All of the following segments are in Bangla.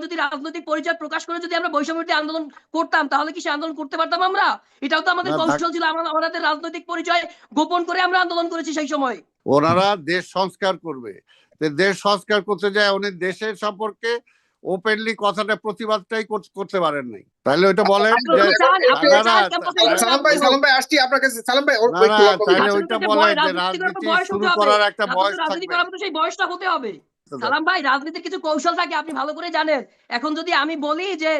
যদি রাজনৈতিক পরিচয় প্রকাশ করে যদি আমরা বৈষম্যবিরোধী আন্দোলন করতাম তাহলে কি সে আন্দোলন করতে পারতাম আমরা? এটাও তো আমাদের কৌশল ছিল। আমরা আমাদের রাজনৈতিক পরিচয় গোপন করে আমরা আন্দোলন করেছি সেই সময়। ওনারা দেশ সংস্কার করবে। দেশ সংস্কার করতে যায় উনি দেশের সম্পর্কে ওপেনলি কথাটা প্রতিবাদটাই কর- করতে পারেন নাই। তাহলে ওইটা বলেন সালাম ভাই সালাম ভাই আসছি আপনার কাছে। সালাম ভাই তাহলে ওইটা বলেন যে রাজনীতি শুরু করার একটা বয়স থাকবে করার মতো সেই বয়সটা হতে হবে। সালাম ভাই রাজনীতির কিছু কৌশল থাকে আপনি ভালো করে জানেন। এখন যদি আমি বলি যে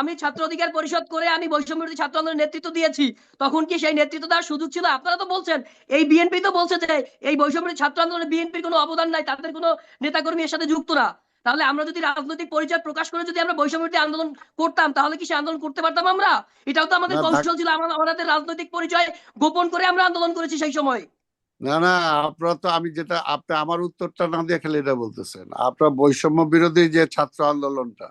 আমি ছাত্র অধিকার পরিষদ করে আমি বৈষম্যবিরোধী ছাত্র আন্দোলনের নেতৃত্ব দিয়েছি তখন কি সেই নেতৃত্ব দেওয়ার সুযোগ ছিল? আপনারা তো বলছেন এই বিএনপি তো বলছে যে এই বৈষম্যবিরোধী ছাত্র আন্দোলনে বিএনপির কোনো অবদান নাই তাদের কোনো নেতাকর্মী এর সাথে যুক্ত না। তাহলে আমরা যদি রাজনৈতিক পরিচয় প্রকাশ করে যদি আমরা বৈষম্যবিরোধী আন্দোলন করতাম তাহলে কি সে আন্দোলন করতে পারতাম আমরা? এটাও তো আমাদের কৌশল ছিল আমরা আমাদের রাজনৈতিক পরিচয় গোপন করে আমরা আন্দোলন করেছি সেই সময়। না না আপনারা তো আমি যেটা আপনি আমার উত্তরটা না দিয়ে খালি এটা বলতেছেন। আপনার বৈষম্য বিরোধী যে ছাত্র আন্দোলনটা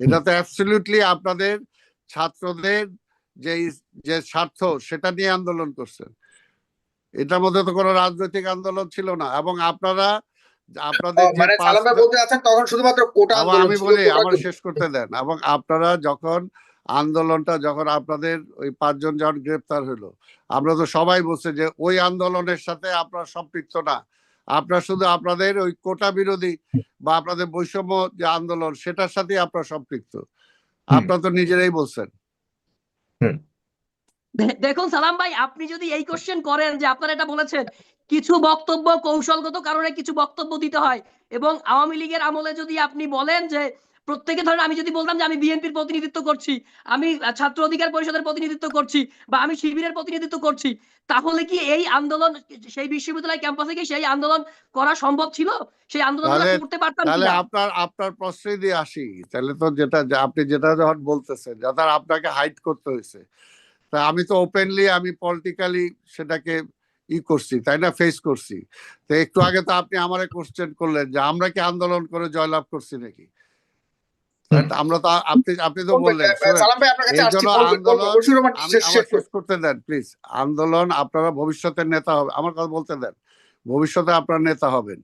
এটা তো অ্যাবসলিউটলি আপনাদের ছাত্রদের যে যে স্বার্থ সেটা নিয়ে আন্দোলন করছেন। এটার মধ্যে তো কোনো রাজনৈতিক আন্দোলন ছিল না এবং আপনারা আপনাদের মানে তখন শুধুমাত্র কোটা আমি বলি আমার শেষ করতে দেন এবং আপনারা যখন আন্দোলনটা যখন আপনাদের ওই পাঁচজন যখন গ্রেপ্তার হলো আমরা তো সবাই বলছে যে ওই আন্দোলনের সাথে আপনার সম্পৃক্ত না। আপনার শুধু আপনাদের ওই কোটা বিরোধী বা আপনাদের বৈষম্য যে আন্দোলন সেটার সাথে আপনার সম্পৃক্ত। আপনারা তো নিজেরাই বলছেন। দেখুন সালাম ভাই আপনি যদি এই কোশ্চেন করেন যে আপনারা এটা বলেছেন কিছু বক্তব্য কৌশলগত কারণে কিছু বক্তব্য দিতে হয় এবং আওয়ামী লীগের আমলে যদি আপনি বলেন যে প্রত্যেকে ধরেন আমি যদি বলতাম যে আমি বিএনপির প্রতিনিধিত্ব করছি আমি ছাত্র অধিকার পরিষদের প্রতিনিধিত্ব করছি বা আমি শিবিরের প্রতিনিধিত্ব করছি তাহলে কি এই আন্দোলন সেই বিশ্ববিদ্যালয় ক্যাম্পাসে কি সেই আন্দোলন করা সম্ভব ছিল? সেই আন্দোলন করতে পারতাম তাহলে আপনার আপনার প্রশ্নই দিয়ে আসি। তাহলে তো যেটা আপনি যেটা যখন বলতেছেন যাতে আপনাকে হাইড করতে হয়েছে। তা আমি তো ওপেনলি আমি পলিটিক্যালি সেটাকে ই করছি তাই না? ফেস করছি। তো একটু আগে তো আপনি আমারে কোশ্চেন করলেন যে আমরা কি আন্দোলন করে জয়লাভ করছি নাকি। আমরা তো আপনি আপনি তো বললেন শেষ- করতে দেন প্লিজ আন্দোলন আপনারা ভবিষ্যতের নেতা হবে আমার কথা বলতে দেন। ভবিষ্যতে আপনারা নেতা হবেন।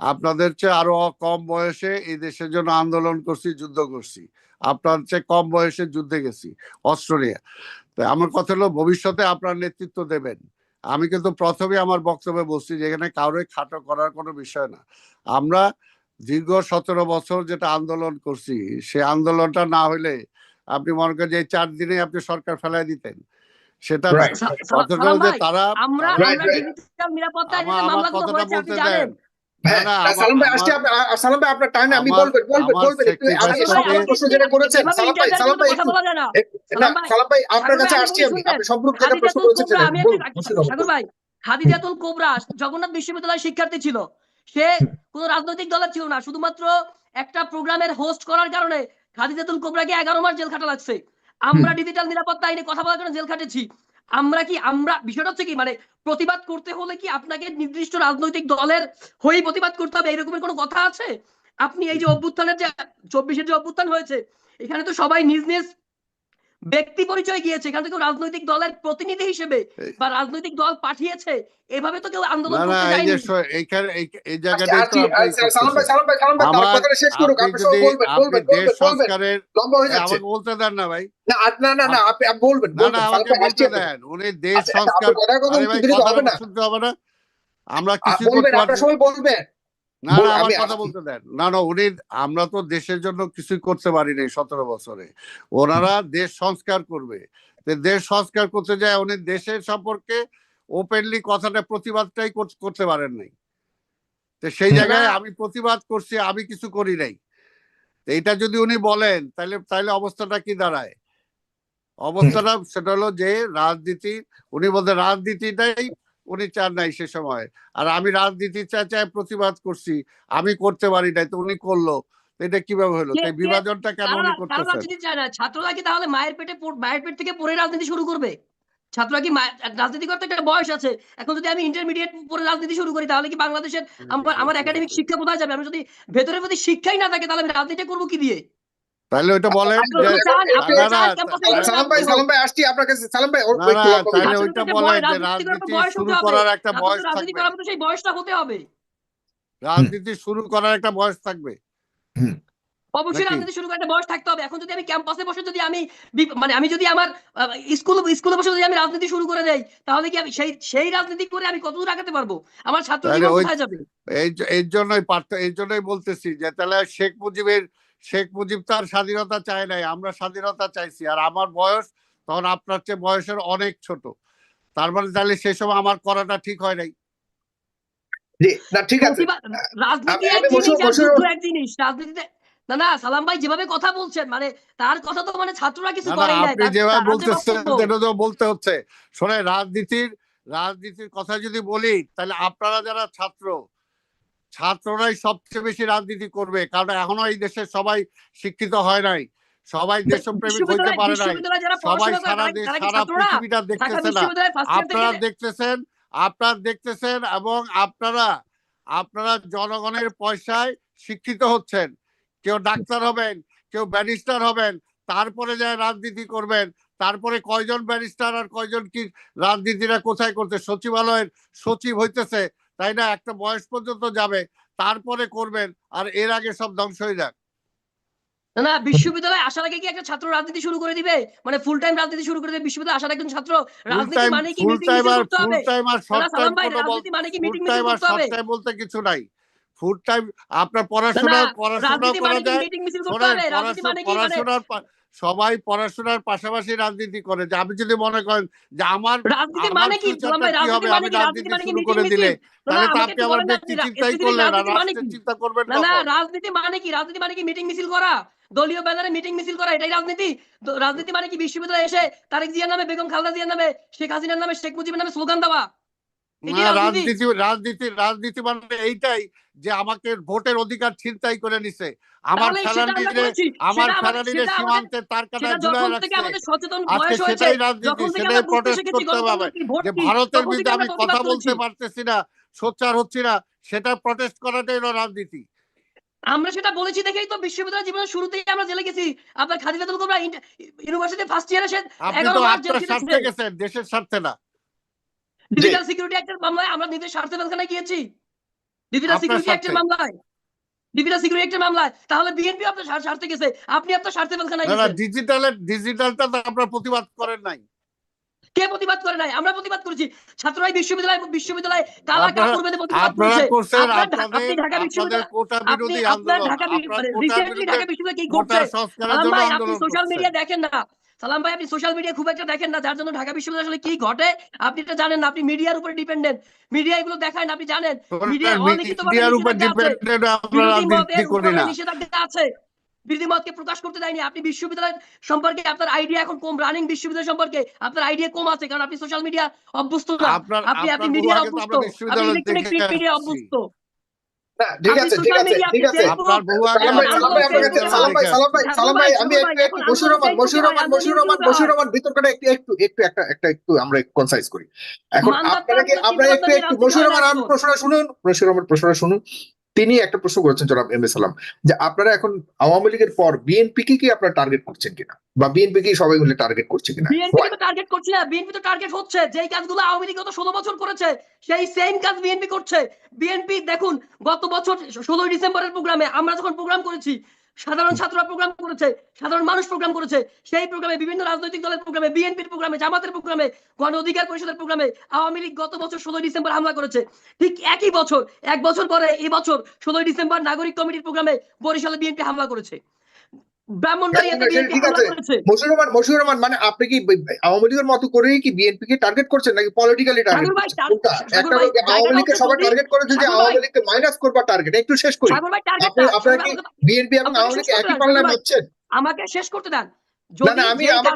আপনাদের চেয়ে আরও কম বয়সে এই দেশের জন্য আন্দোলন করছি যুদ্ধ করছি। আপনার চেয়ে কম বয়সে যুদ্ধে গেছি অস্ত্র নিয়ে। তো আমার কথা হলো ভবিষ্যতে আপনার নেতৃত্ব দেবেন। আমি কিন্তু প্রথমে আমার বক্তব্যে বলছি যে এখানে কারোই খাটো করার কোনো বিষয় না। আমরা দীর্ঘ সতেরো বছর যেটা আন্দোলন করছি সে আন্দোলনটা না হলে আপনি মনে করেন যে চার দিনে আপনি সরকার ফেলাই দিতেন। সেটা যে তারা আমরা কথাটা বলতে দেন। জগন্নাথ বিশ্ববিদ্যালয়ের শিক্ষার্থী ছিল। সে কোন রাজনৈতিক দলের ছিল না। শুধুমাত্র একটা প্রোগ্রামের হোস্ট করার কারণে খাদিজাতুল কোবরাকে এগারো মাস জেল খাটা লাগছে। আমরা ডিজিটাল নিরাপত্তা আইনে কথা বলার জন্য জেল খাটেছি আমরা কি আমরা বিষয়টা হচ্ছে কি মানে প্রতিবাদ করতে হলে কি আপনাকে নির্দিষ্ট রাজনৈতিক দলের হয়েই প্রতিবাদ করতে হবে? এরকমের কোনো কথা আছে? আপনি এই যে অভ্যুত্থানের যে চব্বিশের যে অভ্যুত্থান হয়েছে এখানে তো সবাই নিজ নিজ ব্যক্তি পরিচয় গিয়েছে এখান থেকে রাজনৈতিক দলের প্রতিনিধি হিসেবে বা রাজনৈতিক দল পাঠিয়েছে এভাবে তো কেউ আন্দোলন করতে যায়নি। এই- এই আসছি, জায়গাটাই তো আসছি, আপনি আসছি, সালাম ভাই সালাম ভাই সালাম ভাই তার কথাটা শেষ করুক আপনি আপনি সব বলবেন বলবেন দেশ বলবেন বলবেন। সংস্কারের লম্বা হয়ে যাচ্ছে। আমাকে বলতে দেন না ভাই। না না না না আপনি আপনি বলবেন না না আমাকে বলতে দেন উনি দেশ আচ্ছা, সংস্কার আরে ভাই হবে না। শুনতে হবে না। আমরা কিছু বলবেন করতে আপনার পারছি সবাই বলবেন। না না আমার আমি- কথা বলতে দেন। না না উনি আমরা তো দেশের জন্য কিছুই করতে পারি নাই সতেরো বছরে। ওনারা দেশ সংস্কার করবে। দেশ সংস্কার করতে যায় উনি দেশের সম্পর্কে ওপেনলি কথাটা প্রতিবাদটাই করতে পারেন নাই। তো সেই জায়গায় আমি প্রতিবাদ করছি আমি কিছু করি নাই। এটা যদি উনি বলেন তাহলে তাহলে অবস্থাটা কি দাঁড়ায়? অবস্থাটা সেটা হলো যে রাজনীতি উনি বলতে রাজনীতিটাই উনি চান নাই সে সময়। আর আমি রাজনীতি চা চাই প্রতিবাদ করছি আমি করতে পারি নাই তো উনি করল। এটা কীভাবে হলো? কে- তো এই কে- বিভাজনটা কেন উনি কারা করতেছেন? ছাত্ররা কি তাহলে মায়ের পেটে মায়ের পেট থেকে পড়ে রাজনীতি শুরু করবে? ছাত্ররা কি রাজনীতি করতে একটা বয়স আছে এখন যদি আমি ইন্টারমিডিয়েট পড়ে রাজনীতি শুরু করি তাহলে কি বাংলাদেশের আমার আমার একাডেমিক শিক্ষা কোথায় যাবে? আমি যদি ভেতরের প্রতি শিক্ষাই না থাকে তাহলে আমি রাজনীতি করব কি দিয়ে? তাহলে ওইটা বলেন তাহলে- সালাম ভাই সালাম ভাই আসছি আপনার কাছে। সালাম ভাই ওর না একটু না লক্ষ্য তাহলে ওইটা বলেন যে রাজনীতি করার শুরু করার একটা বয়স থাকবে। করার সেই বয়সটা হতে হবে। রাজনীতি শুরু করার একটা বয়স থাকবে। অবশ্যই রাজনীতি শুরু করে বয়স থাকতে হবে। এখন যদি আমি ক্যাম্পাসে বসে যদি আমি মানে আমি যদি আমার স্কুল স্কুলে বসে যদি আমি রাজনীতি শুরু করে দেই তাহলে কি আমি সেই সেই রাজনীতি করে আমি কতদূর আগাতে পারব? আমার ছাত্র জীবন কোথায় যাবে? এই এই জন্যই পার্থ এই জন্যই বলতেছি যে তাহলে শেখ মুজিবের শেখ মুজিব তার স্বাধীনতা চায় নাই আমরা স্বাধীনতা চাইছি। আর আমার বয়স তখন আপনার চেয়ে বয়সের অনেক ছোট। তার মানে তাহলে সেই সময় আমার করাটা ঠিক হয় নাই। না ঠিক আছে। রাজনীতি এক জিনিস বসে- আর বসে- যুদ্ধ এক জিনিস। রাজনীতিতে না না সালাম ভাই যেভাবে কথা বলছেন মানে তার কথা তো মানে ছাত্ররা কিছু না না আপনি যেভাবে বলতেছেন বক্তব্য। তো বলতে হচ্ছে। শোনে রাজনীতির রাজনীতির কথা যদি বলি তাহলে আপনারা যারা ছাত্র ছাত্ররাই সবচেয়ে বেশি রাজনীতি করবে কারণ এখনও এই দেশের সবাই শিক্ষিত হয় নাই সবাই দেশপ্রেমিক হইতে পারে নাই সবাই সারা দেশ সারা পৃথিবীটা দেখতেছে না। আপনারা দেখতেছেন আপনারা দেখতেছেন এবং আপনারা আপনারা জনগণের পয়সায় শিক্ষিত হচ্ছেন। কেউ ডাক্তার হবেন কেউ ব্যারিস্টার হবেন তারপরে যায় রাজনীতি করবেন তারপরে কয়জন ব্যারিস্টার আর কয়জন কি রাজনীতিরা কোথায় করতে সচিবালয়ের সচিব হইতেছে তাই না? একটা বয়স পর্যন্ত যাবে তারপরে করবেন আর এর আগে সব ধ্বংস হয়ে যাক। না, বিশ্ববিদ্যালয়ে আসার আগে কি একটা ছাত্র রাজনীতি শুরু করে দিবে? মানে ফুল টাইম রাজনীতি শুরু করে দিবে বিশ্ববিদ্যালয়ে আসার একজন ছাত্র? রাজনীতি মানে কি ফুল মিটিং টাইম আর ফুল টাইম আর শর্ট টাইম রাজনীতি মানে কি মিটিং করতে শর্ট হবে? টাইম বলতে কিছু নাই। ফুল টাইম আপনার পড়াশোনা পড়াশোনা রাজনীতি করা মানে কি যায়। মিটিং সবাই পড়াশোনার পাশাপাশি রাজনীতি করে। যে আপনি যদি মনে করেন যে আমার রাজনীতি মানে মানে রাজনীতি মানে শুরু করে দিলে। তাহলে তো আপনি আমার ব্যক্তি চিন্তাই করলেন? চিন্তা করবেন না রাজনীতি মানে কি? রাজনীতি মানে কি? মিটিং মিছিল করা। দলীয় ব্যানারে মিটিং মিছিল করা এটাই রাজনীতি। রাজনীতি মানে কি? বিশ্ববিদ্যালয়ে এসে তারেক জিয়ার নামে বেগম খালেদা জিয়ার নামে শেখ হাসিনার নামে শেখ মুজিবের নামে স্লোগান দেওয়া। রাজনীতি রাজনীতি রাজনীতি মানে এইটাই যে আমাকে ভোটের অধিকার ছিনতাই করে নিছে। আমার তাহলে আমরা আমাদের সীমান্তে তার সেটা কাটায় ঝুলায় রাখছে। আজকে সেটাই রাজনীতি সেটাই প্রটেস্ট করতে হবে যে ভারতের বিরুদ্ধে আমি কথা বলতে পারতেছি না সোচ্চার হচ্ছি না সেটা প্রটেস্ট করাটাই হলো রাজনীতি। আমরা সেটা বলেছি দেখেই তো বিশ্ববিদ্যালয় জীবনের শুরুতেই আমরা জেলে গেছি। আপনার খাদিজাতুল কোবরা ইউনিভার্সিটি ফার্স্ট ইয়ারে সে আপনি এগারো তো মাস জেল গেছেন দেশের স্বার্থে না। ডিজিটাল সিকিউরিটি অ্যাক্টের মামলায় আমরা নিজের স্বার্থে গিয়েছি। ডিজিটাল সিকিউরিটি অ্যাক্টের মামলায়। সিকিউরিটি অ্যাক্টের মামলায়। তাহলে বিএনপি আপনার স্বার্থে গেছে। আপনি আপনার স্বার্থে না ডিজিটালের ডিজিটালটা তো আপনারা প্রতিবাদ করেন নাই। কে প্রতিবাদ করে নাই? আমরা প্রতিবাদ করেছি। ছাত্ররাই বিশ্ববিদ্যালয় বিশ্ববিদ্যালয় কালা কাপড় বেঁধে প্রতিবাদ করেছে? আপনি ঢাকা বিশ্ববিদ্যালয় আপনি আপনার ঢাকা রিসেন্টলি বিশ্ববিদ্যালয় কি ঘটছে? আপনি সোশ্যাল মিডিয়া দেখেন না। সালাম ভাই আপনি সোশ্যাল মিডিয়া খুব একটা দেখেন না যার জন্য ঢাকা বিশ্ববিদ্যালয় আসলে কি ঘটে? আপনি এটা জানেন না আপনি মিডিয়ার উপরে ডিপেন্ডেন্ট মিডিয়া এগুলো দেখায় না আপনি জানেন। মিডিয়া মিডিয়ার উপর ডিপেন্ডেন্ট রাজনীতি মতের করি না। নিষেধাজ্ঞা আছে। বিরোধী মতকে প্রকাশ করতে দেয়নি। আপনি বিশ্ববিদ্যালয় সম্পর্কে আপনার আইডিয়া এখন কম। রানিং বিশ্ববিদ্যালয় সম্পর্কে আপনার আইডিয়া কম আছে কারণ আপনি সোশ্যাল মিডিয়া অভ্যস্ত না। আপনি আপনি মিডিয়া অভ্যস্ত। আপনি ইলেকট্রনিক মিডিয়া। অভ্যস্ত। ঠিক আছে ঠিক আছে ঠিক আছে। আপনার বহু আগে সালাম ভাই সালাম ভাই আপনার কাছে ফেসবুকে সালাম ভাই দেখে সালাম ভাই আসছি। সালাম ভাই সালাম আমি একটু মশিউর রহমান বসুর রহমান ফেসবুকে রহমান আন্দোলন রহমান বিতর্কটা একটু একটু একটু একটা একটা একটু আমরা কনসাইজ করি। এখন আপনারা কি আপনার আমরা একটু একটু বসুর মশিউর রহমান রাজনীতি আমার না প্রশ্নটা শুনুন মশিউর রহমান প্রশ্নটা শুনুন। তিনি একটা প্রশ্ন করেছেন জনাব এম এস সালাম যে আপনারা এখন আওয়ামী লীগের পর বিএনপি কে কি আপনারা টার্গেট করছেন কিনা? বা বিএনপি কে সবাই মিলে টার্গেট করছে কিনা? বিএনপি তো টার্গেট করছে না বিএনপি তো টার্গেট হচ্ছে যেই কাজগুলো আওয়ামী লীগ গত ষোলো বছর করেছে সেই সেম কাজ বিএনপি করছে। বিএনপি দেখুন গত বছর ষোলোই ডিসেম্বরের প্রোগ্রামে আমরা যখন প্রোগ্রাম করেছি সাধারণ ছাত্ররা প্রোগ্রাম করেছে, সাধারণ মানুষ প্রোগ্রাম করেছে, সেই প্রোগ্রামে বিভিন্ন রাজনৈতিক দলের প্রোগ্রামে বিএনপির প্রোগ্রামে জামাতের প্রোগ্রামে গণ অধিকার পরিষদের প্রোগ্রামে আওয়ামী লীগ গত বছর ষোলোই ডিসেম্বর হামলা করেছে। ঠিক একই বছর, এক বছর পরে এবছর বছর ষোলোই ডিসেম্বর নাগরিক কমিটির প্রোগ্রামে বরিশালে বিএনপি হামলা করেছে। মানে আপনি কি আওয়ামী লীগের মতো করেই কি বিএনপি কে টার্গেট করছেন নাকি পলিটিক্যালি টার্গেট একটা আওয়ামী লীগকে সবাই আওয়ামী লীগকে মাইনাস করবার টার্গেট একটু শেষ করি। আপনারা কি বিএনপি এবং আমাকে আওয়ামী লীগ শেষ করতে একই দেন, পাল্লায় সাগর আমাকে শেষ করতে দেন যদি আমি আমার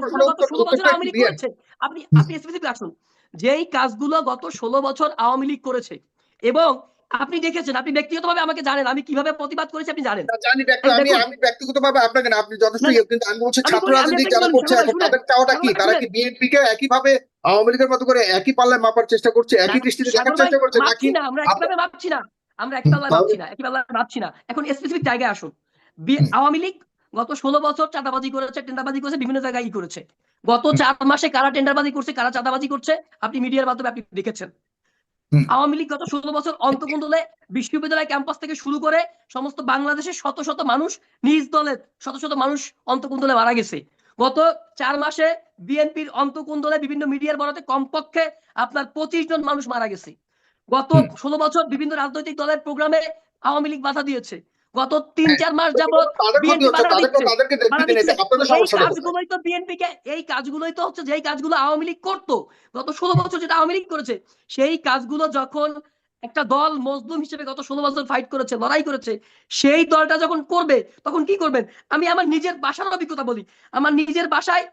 আপনি আপনি স্পেসিফিক আসুন। যেই কাজগুলো গত ষোলো বছর আওয়ামী লীগ করেছে এবং আপনি দেখেছেন আপনি ব্যক্তিগতভাবে আমাকে জানেন আমি কীভাবে প্রতিবাদ করেছি আপনি জানেন। জানি আমি দেখুন। আমি ব্যক্তিগতভাবে আপনাকে না আপনি যথেষ্ট ইয়ে, কিন্তু আমি বলছি ছাত্র রাজনীতি যারা করছে এখন তাদের চাওয়াটা কি? তারা কি বিএনপি কে একইভাবে আওয়ামী লীগের মতো করে একই পাল্লায় মাপার চেষ্টা করছে একই দৃষ্টিতে দেখার চেষ্টা করছে নাকি আমরা একইভাবে ভাবছি না আমরা একই তাহলে- ভাবছি না একই পাল্লায় ভাবছি না। এখন স্পেসিফিক জায়গায় আসুন। আওয়ামী লীগ গত ষোলো বছর চাঁদাবাজি করেছে টেন্ডারবাজি করেছে বিভিন্ন জায়গায় ই করেছে। গত চার মাসে কারা টেন্ডারবাজি করছে কারা চাঁদাবাজি করছে আপনি মিডিয়ার মাধ্যমে আপনি দেখেছেন। আওয়ামী লীগ গত ষোলো বছর অন্তকোন্দলে বিশ্ববিদ্যালয় ক্যাম্পাস থেকে শুরু করে সমস্ত বাংলাদেশের শত শত মানুষ নিজ দলের শত শত মানুষ অন্তকোন্দলে মারা গেছে। গত চার মাসে বিএনপির অন্তকোন্দলে বিভিন্ন মিডিয়ার বরাতে কমপক্ষে আপনার পঁচিশ জন মানুষ মারা গেছে। গত ষোলো বছর বিভিন্ন রাজনৈতিক দলের প্রোগ্রামে আওয়ামী লীগ বাধা দিয়েছে। গত তিন হ্যাঁ, চার মাস যাবত কাজগুলোই তো বিএনপি কে এই কাজগুলোই তো হচ্ছে যেই কাজগুলো আওয়ামী লীগ করতো গত ষোলো বছর যেটা আওয়ামী লীগ করেছে সেই কাজগুলো যখন একটা দল মজলুম হিসেবে গত ষোলো বছর ফাইট করেছে লড়াই করেছে সেই দলটা যখন করবে তখন কি করবেন? আমি আমার নিজের বাসার অভিজ্ঞতা বলি। আমার নিজের বাসায়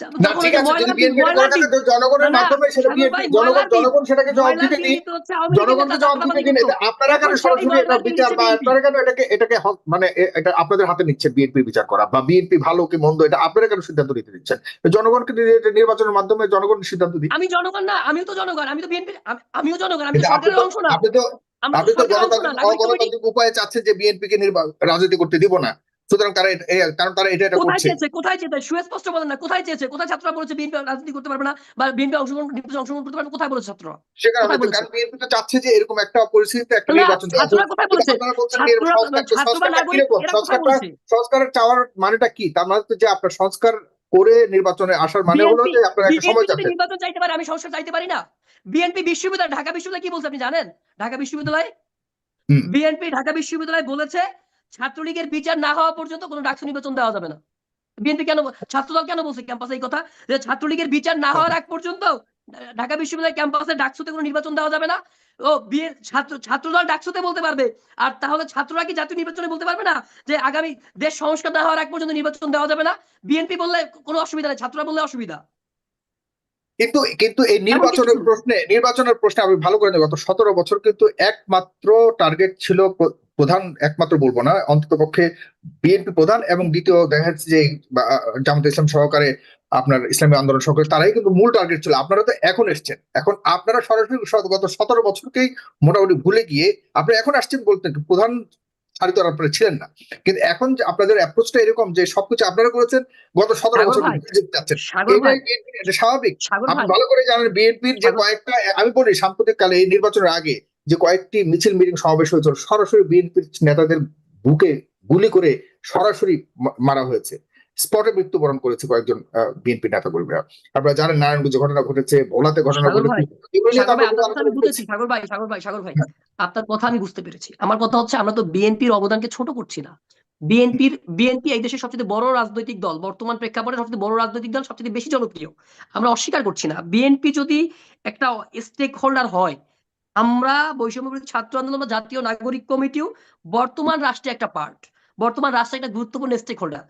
না ঠিক আছে যদি বিএনপি দিন- ময়লা দিন- জনগণের না, না, মাধ্যমে সেটা বিএনপি জনগণ জনগণ সেটাকে জবাব দিবে দিনই দিন তো হচ্ছে আওয়ামী লীগের জনগণকে নেতা জবাব চাঁদাবাজি দিতে দিন করতো। এটা আপনারা কেন সরাসরি এটা বিচার বা আপনারা কেন এটাকে এটাকে মানে এটা আপনাদের হাতে নিচ্ছেন বিএনপি বিচার করা বা বিএনপি ভালো কি মন্দ এটা আপনারা কেন সিদ্ধান্ত নিতে দিচ্ছেন জনগণকে নির্বাচনের মাধ্যমে জনগণ সিদ্ধান্ত আমি জনগণ না আমিও তো জনগণ আমি তো বিএনপি আমিও জনগণ আমি আপনি সরকারের তো অংশ না। আপনি তো তো গণতান্ত্রিক উপায়ে চাচ্ছেন যে বিএনপি কে রাজনীতি করতে দিব না। সুতরাং তারা কারণ তারা এটা এটা কোথায় চেয়েছে? কোথায় চেয়েছে? সুস্পষ্ট বলেন না কোথায় চেয়েছে? কোথায় ছাত্ররা বলেছে বিএনপি রাজনীতি করতে পারবে না বা বিএনপি অংশগ্রহণ নির্বাচনে অংশগ্রহণ করতে পারবে কোথায় বলেছে ছাত্ররা? কারণ বিএনপি তো চাচ্ছে যে এরকম একটা পরিস্থিতিতে একটা নির্বাচন ছাত্ররা কোথায় বলেছে? সংস্কার- চাওয়ার মানেটা কি? তার মানে তো যে আপনার সংস্কার করে নির্বাচনে আসার মানে হলো যে আপনারা একটা সময় চাচ্ছেন নির্বাচন চাইতে পারে আমি সংস্কার চাইতে পারি না। বিএনপি বিশ্ববিদ্যালয় ঢাকা বিশ্ববিদ্যালয় কি বলছে আপনি জানেন? ঢাকা বিশ্ববিদ্যালয়? বিএনপি ঢাকা বিশ্ববিদ্যালয় বলেছে ছাত্রলীগের বিচার না হওয়া পর্যন্ত কোনো ডাকসু নির্বাচন দেওয়া যাবে না। বিএনপি কেন ছাত্রদল কেন বলছে ক্যাম্পাসে এই কথা? যে ছাত্রলীগের বিচার না হওয়ার আগ পর্যন্ত ঢাকা বিশ্ববিদ্যালয় ক্যাম্পাসে ডাকসুতে কোনো নির্বাচন দেওয়া যাবে না। ও বিএ ছাত্র ছাত্রদল ডাকসুতে বলতে পারবে। আর তাহলে ছাত্ররা কি জাতীয় নির্বাচনে বলতে পারবে না? যে আগামী দেশ সংস্কার না হওয়ার আগ পর্যন্ত নির্বাচন দেওয়া যাবে না? বিএনপি বললে কোনো অসুবিধা নেই ছাত্ররা বললে অসুবিধা। কিন্তু কিন্তু এই নির্বাচনের প্রশ্নে নির্বাচনের প্রশ্নে আমি ভালো করে জানি, গত সতেরো বছর কিন্তু একমাত্র টার্গেট ছিল প্রধান একমাত্র বলব না অন্তত পক্ষে বিএনপি প্রধান এবং দ্বিতীয় দেখা যাচ্ছে যে জামাত ইসলাম সহকারে আপনার ইসলামী আন্দোলন সহকারে তারাই কিন্তু মূল টার্গেট ছিল। আপনারা তো এখন এসছেন। এখন আপনারা সরাসরি গত সতেরো বছরকেই মোটামুটি ভুলে গিয়ে আপনি এখন আসছেন বলতেন প্রধান আর আপনারা ছিলেন না। কিন্তু এখন যে আপনাদের অ্যাপ্রোচটা এরকম যে সবকিছু আপনারা করেছেন গত সতেরো বছর যাচ্ছেন। স্বাভাবিক। আপনি ভালো করে জানেন বিএনপির যে কয়েকটা আমি বলি সাম্প্রতিক কালে এই নির্বাচনের আগে যে কয়েকটি মিছিল মিটিং সমাবেশ হয়েছিল সরাসরি বিএনপির নেতাদের বুকে গুলি করে সরাসরি মারা হয়েছে। স্পটে মৃত্যুবরণ করেছে কয়েকজন বিএনপি নেতা কর্মীরা আপনারা জানেন নারায়ণগঞ্জে ঘটনা ঘটেছে ভোলাতে ঘটনা ঘটেছে। সাগর ভাই সাগর ভাই সাগর ভাই আপনার কথা আমি বুঝতে পেরেছি। আমার কথা হচ্ছে আমরা তো বিএনপির অবদানকে ছোট করছি না। বিএনপির বিএনপি এই দেশের সবচেয়ে বড় রাজনৈতিক দল বর্তমান প্রেক্ষাপটে সবচেয়ে বড় রাজনৈতিক দল সবচেয়ে বেশি জনপ্রিয়। আমরা অস্বীকার করছি না। বিএনপি যদি একটা স্টেক হোল্ডার হয় আমরা বৈষম্য ছাত্র আন্দোলন বা জাতীয় নাগরিক কমিটিও বর্তমান রাষ্ট্রে একটা পার্ট বর্তমান রাষ্ট্রে একটা গুরুত্বপূর্ণ স্টেক হোল্ডার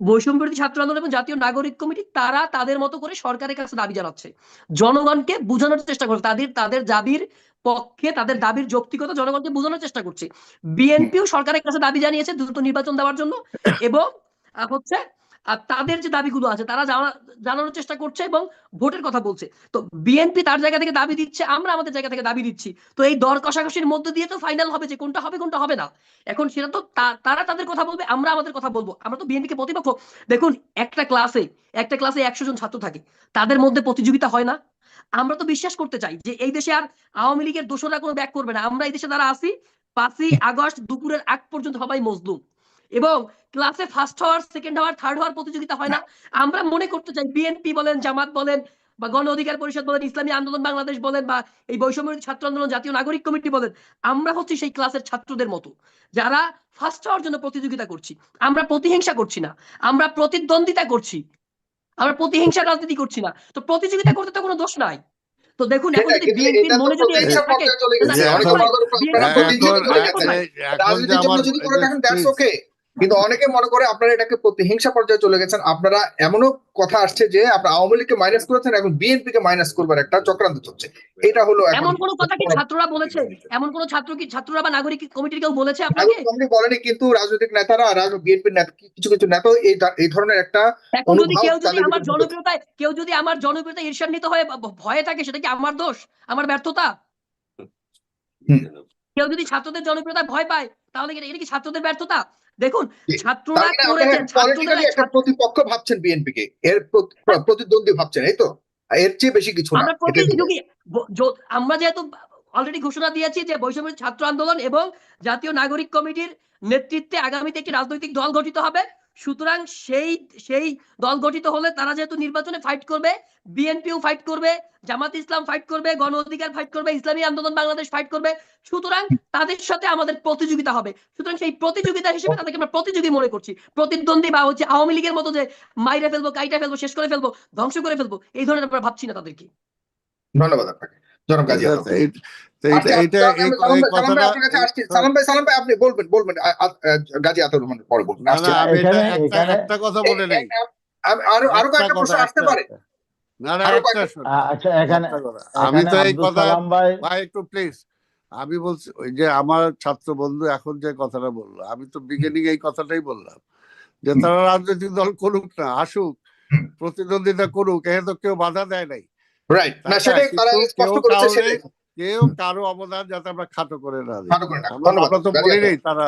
বৈষম্য বিরোধী ছাত্র আন্দোলন এবং জাতীয় নাগরিক কমিটি, তারা তাদের মতো করে সরকারের কাছে দাবি জানাচ্ছে। জনগণকে বোঝানোর চেষ্টা করছে, তাদের তাদের দাবির পক্ষে, তাদের দাবির যৌক্তিকতা জনগণকে বোঝানোর চেষ্টা করছে। বিএনপিও সরকারের কাছে দাবি জানিয়েছে দ্রুত নির্বাচন দেওয়ার জন্য এবং হচ্ছে আর তাদের যে দাবিগুলো আছে, তারা জানানোর চেষ্টা করছে এবং ভোটের কথা বলছে। তো বিএনপি তার জায়গা থেকে দাবি দিচ্ছে, আমরা আমাদের জায়গা থেকে দাবি দিচ্ছি। তো এই দর কষাকষির মধ্যে দিয়ে তো ফাইনাল হবে যে কোনটা হবে কোনটা হবে না। এখন সেটা তো তারা তাদের কথা বলবে, আমরা আমাদের কথা বলব। আমরা তো বিএনপিকে প্রতিপক্ষ। দেখুন, একটা ক্লাসে একটা ক্লাসে একশো জন ছাত্র থাকে। তাদের মধ্যে প্রতিযোগিতা হয় না। আমরা তো বিশ্বাস করতে চাই যে এই দেশে আর আওয়ামী লীগের দোষরা কোনো ব্যাক করবে না। আমরা এই দেশে যারা আছি, পাঁচই আগস্ট দুপুরের আগ পর্যন্ত সবাই মজলুম। এবং ক্লাসে ফার্স্ট হওয়ার সেকেন্ড হওয়ার থার্ড হওয়ার প্রতিযোগিতা হয় না। আমরা মনে করতে চাই বিএনপি বলেন জামাত বলেন বা গণ অধিকার পরিষদ বলেন ইসলামী আন্দোলন বাংলাদেশ বলেন বা এই বৈষম্য ছাত্র আন্দোলন জাতীয় নাগরিক কমিটি বলেন আমরা হচ্ছি সেই ক্লাসের ছাত্রদের মতো। যারা ফার্স্ট হওয়ার জন্য প্রতিযোগিতা করছি আমরা প্রতিহিংসা করছি না আমরা প্রতিদ্বন্দ্বিতা করছি আমরা প্রতিহিংসার রাজনীতি করছি না। তো প্রতিযোগিতা করতে তো কোনো দোষ নাই। তো দেখুন এখন যদি বিএনপির মনে যদি এই প্রতিহিংসার থাকে এখন- প্রতিহিংসা যে আমার কিন্তু অনেকে মনে করে আপনারা এটাকে প্রতিহিংসা পর্যায়ে চলে গেছেন। আপনারা এমনও কথা আসছে যে আপনারা আওয়ামী লীগকে মাইনাস করেছেন এখন বিএনপি কে মাইনাস করবার একটা চক্রান্ত চলছে। এটা হলো এমন কোন কথা কি ছাত্ররা বলেছে? এমন কোন ছাত্র কি ছাত্ররা বা নাগরিক কমিটির কেউ বলেছে আপনাকে? কমিটি বলেনি কিন্তু রাজনৈতিক নেতারা বিএনপির নেতা কিছু কিছু নেতা এই এই ধরনের একটা এখন যদি অনুভব কেউ যদি আমার ভিতরে জনপ্রিয়তায় কেউ যদি আমার জনপ্রিয়তা ঈর্ষান্বিত হয়ে ভয়ে থাকে সেটা কি আমার দোষ? আমার ব্যর্থতা? কেউ যদি ছাত্রদের জনপ্রিয়তায় ভয় পায় তাহলে এটা কি ছাত্রদের ব্যর্থতা? দেখুন ছাত্ররা তার মানে করেছেন ছাত্রদের একটা প্রতিপক্ষ ভাবছেন বিএনপি কে। এর প্রতিদ্বন্দ্বী ভাবছেন এই তো? এর চেয়ে বেশি কিছু না আমরা প্রতিযোগী আমরা যেহেতু অলরেডি ঘোষণা দিয়েছি যে বৈষম্য ছাত্র আন্দোলন এবং জাতীয় নাগরিক কমিটির নেতৃত্বে আগামীতে একটি রাজনৈতিক দল গঠিত হবে সুতরাং সেই সেই দল গঠিত হলে তারা যেহেতু নির্বাচনে ফাইট করবে বিএনপিও ফাইট করবে, জামাত ইসলাম ফাইট করবে, গণ অধিকার ফাইট করবে, ইসলামী আন্দোলন বাংলাদেশ ফাইট করবে, সুতরাং তাদের সাথে আমাদের প্রতিযোগিতা হবে। সুতরাং সেই প্রতিযোগিতা হিসেবে তাদেরকে আমরা প্রতিযোগী মনে করছি। প্রতিদ্বন্দ্বী বা হচ্ছে আওয়ামী লীগের মতো যে মাইরে ফেলব, কাইটা ফেলব, শেষ করে ফেলব, ধ্বংস করে ফেলব, এই ধরনের আমরা ভাবছি না তাদেরকে। ধন্যবাদ আপনাকে। জনাব গাজী আমি আপনি বলবেন বলবেন। গাজী আতর রহমানের পরে বলবেন। একটা কথা বলে নেই। আরও আরও কয়েকটা প্রশ্ন আসতে পারে? আচ্ছা তো এই কথা ভাই ভাই একটু প্লিজ আমি বলছি ওই যে আমার ছাত্র বন্ধু এখন যে কথাটা বলল আমি তো বিগিনিং এই কথাটাই বললাম যে তারা রাজনৈতিক দল করুক না আসুক প্রতিদ্বন্দ্বিতা করুক এ তো কেউ বাধা দেয় নাই। রাইট না তাই সেটাই তারা স্পষ্ট কেউ করেছে সেটাই। কেউ কারও অবদান যাতে আমরা খাটো করে না দিই। আমরা তো বলি তারা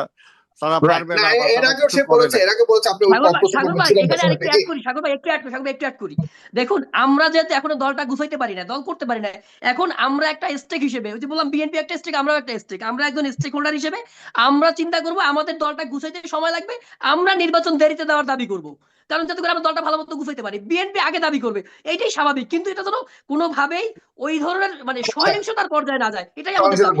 দেখুন আমরা যেহেতু এখনও দলটা গুছাইতে পারি না দল করতে পারি না এখন আমরা একটা স্টেক হিসেবে ওই যে বললাম বিএনপি একটা স্টেক আমরাও একটা স্টেক আমরা একজন স্টেক হোল্ডার হিসেবে আমরা চিন্তা করব আমাদের দলটা গুছাইতে সময় লাগবে আমরা নির্বাচন দেরিতে দেওয়ার দাবি করব। কারণ যাতে করে আমরা দলটা ভালো মতো গুছাইতে পারি বিএনপি আগে দাবি করবে এটাই স্বাভাবিক কিন্তু এটা যেন কোনোভাবেই ওই ধরনের মানে সহিংসতার পর্যায়ে না যায় এটাই আমাদের দাবি।